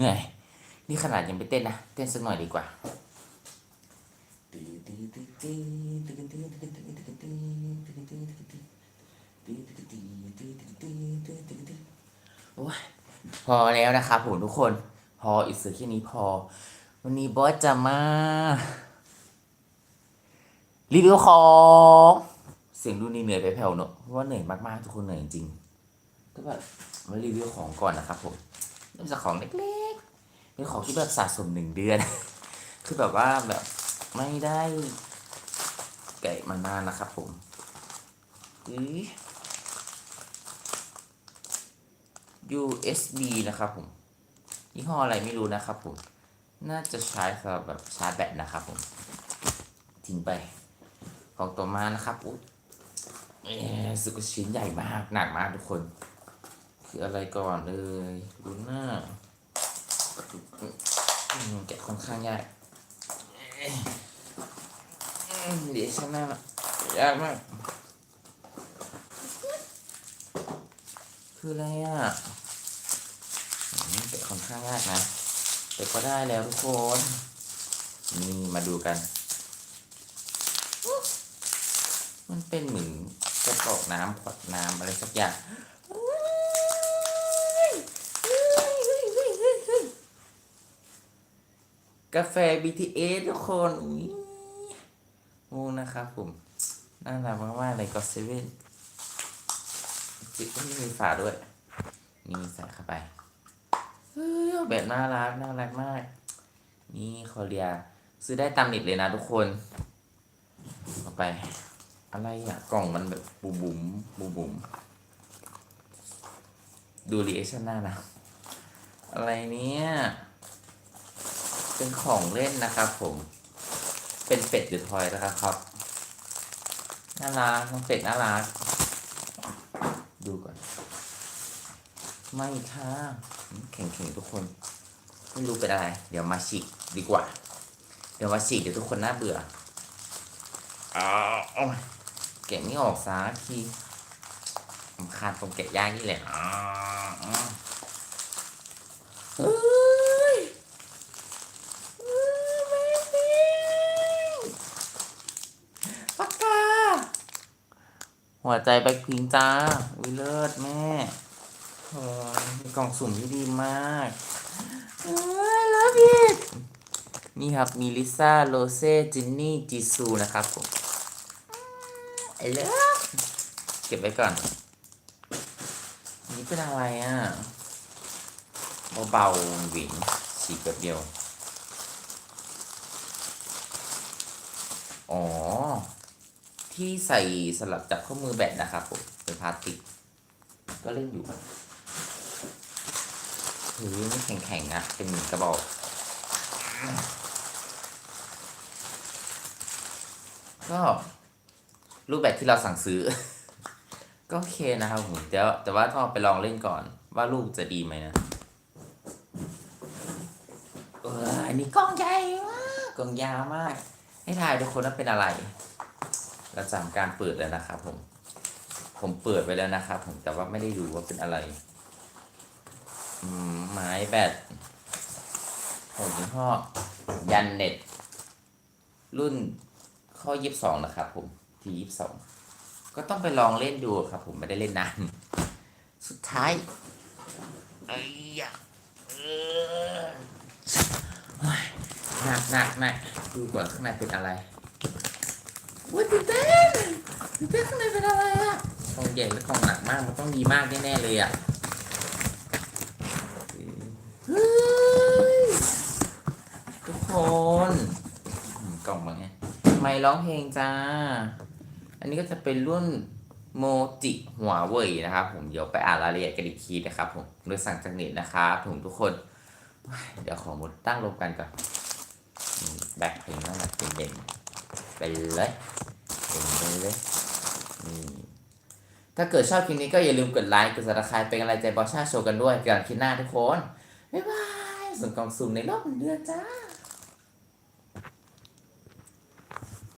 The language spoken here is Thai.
เหนื่อยนี่ขนาดยังไม่เต้นนะ เต้นสักหน่อยดีกว่าพอแล้วนะครับผมทุกคน พออีกสื่อแค่นี้พอ วันนี้บอสจะมา รีวิวของเสียงดูนี่เหนื่อยไปแผ่วเนอะเพราะว่าเหนื่อยมากๆ ทุกคนเหนื่อยจริงก็แบบมารีวิวของก่อนนะครับผมเริ่มจากของเล็ก นของที่แบบสะสมหนึ่งเดือน คือแบบว่าแบบไม่ได้แกะมานานนะครับผมอุ๊ย USB นะครับผมยี่ห้ออะไรไม่รู้นะครับผม น่าจะใช้สำหรับแบบชาร์จแบตนะครับผม ทิ้งไป ของตัวมานะครับอุ๊ยเอ๊ะรู้สึกว่าชิ้นใหญ่มาก หนักมากทุกคน คืออะไรก่อนเลยดูหน้า อืมแกะค่อนข้างยากเดี๋ยวช่างหน้ายากมาก คืออะไรอะแกะค่อนข้างยากนะ แต่ก็ได้แล้วทุกคน นี่มาดูกัน มันเป็นเหมือนกระบอกน้ำขวดน้ำอะไรสักอย่าง กาแฟ BTS ทุกคนอุ้ยโอ้นะครับผมน่ารักมากๆเลยก็เซเว่นจิบก็ไม่มีฝาด้วย นี่ใส่เข้าไปเฮ้ยแบบน่ารักน่ารักมาก นี่คอเรีย ซื้อได้ตามเน็ตเลยนะทุกคนเอาไป อะไรอะกล่องมันแบบบุ๋มบุ๋มบุ๋มบุ๋มดูรีแอคชั่นหน้านะ อะไรเนี่ย เป็นของเล่นนะครับผม เป็นเป็ดหรือทอยนะครับครับ น่ารักน้องเป็ดน่ารัก ดูก่อน ไม่ค่ะแข็งๆทุกคน ไม่รู้เป็นอะไร เดี๋ยวมาฉีกดีกว่า เดี๋ยวมาฉีกเดี๋ยวทุกคนน่าเบื่ออ้าวโอ้ยแกะไม่ออกสักทีสำคัญตรงแกะยากนี่แหละอ้าวอ้าวเฮ้ยเฮ้ยไม่จริงปากกา หัวใจแบ็คพิงจ้าอุ้ยเลิศแม่โอ้ยมีกล่องสุ่มที่ดีมากเอ้ยเลิฟอีกนี่ครับ มีลิซ่า โรเซ่ จินนี่ จีซูนะครับผมไอ้เลิฟเก็บไว้ก่อน นี่เป็นอะไรอะ เบาๆหวินฉีกแบบเดียว อ๋อ ที่ใส่สลับจับข้อมือแบตนะครับผมเป็นพลาสติก ก็เล่นอยู่เฮ้ยนี่แข็งๆนะเป็นกระบอกก็ รูปแบบที่เราสั่งซื้อ ก็โอเคนะครับผมแต่ว่าแต่ว่าต้องไปลองเล่นก่อนว่าลูกจะดีไหมนะเอออันนี้กล้องใหญ่มากกล้องยาวมาก ให้ทายทุกคนว่าเป็นอะไร เราจำการเปิดแล้วนะครับ ผม ผมเปิดไปแล้วนะครับ ผมแต่ว่าไม่ได้ดูว่าเป็นอะไรไม้แบตของยี่ห้อยันเน็ต รุ่นข้อยี่สิบสองนะครับ ผมทียี่สิบสองก็ต้องไปลองเล่นดูครับ ผมไม่ได้เล่นนานสุดท้ายไอ้ยะเออโอ้ยหนักหนักหนักดูก่อนข้างในเป็นอะไร ว้ยตื่นเต้นตื่นเต้นข้างในเป็นอะไรอะกล่องใหญ่และกล่องหนักมากมันต้องดีมากแน่ๆเลยอะเฮ้ยทุกคนอืมกล่องมาไงไม่ร้องเพลงจ้า อันนี้ก็จะเป็นรุ่นโมจิหัวเว่ยนะครับ ผมเดี๋ยวไปอ่านรายละเอียดกันอีกทีนะครับ ผมโดยสั่งจากเน็ตนะครับผมทุกคน เดี๋ยวขอมุดตั้งลงกันก่อนอืมแบกเพลงนั่นแหละเป็นเด่นๆไปเลย เป็นไปเลยนี่ถ้าเกิดชอบคลิปนี้ก็อย่าลืมกดไลค์กดซับสไครป์เป็นกำลังใจบอชชาโชว์กันด้วยกันคลิปหน้าทุกคน บ๊ายบายส่งกล่องสุ่มในรอบหนึ่งเดือนจ้า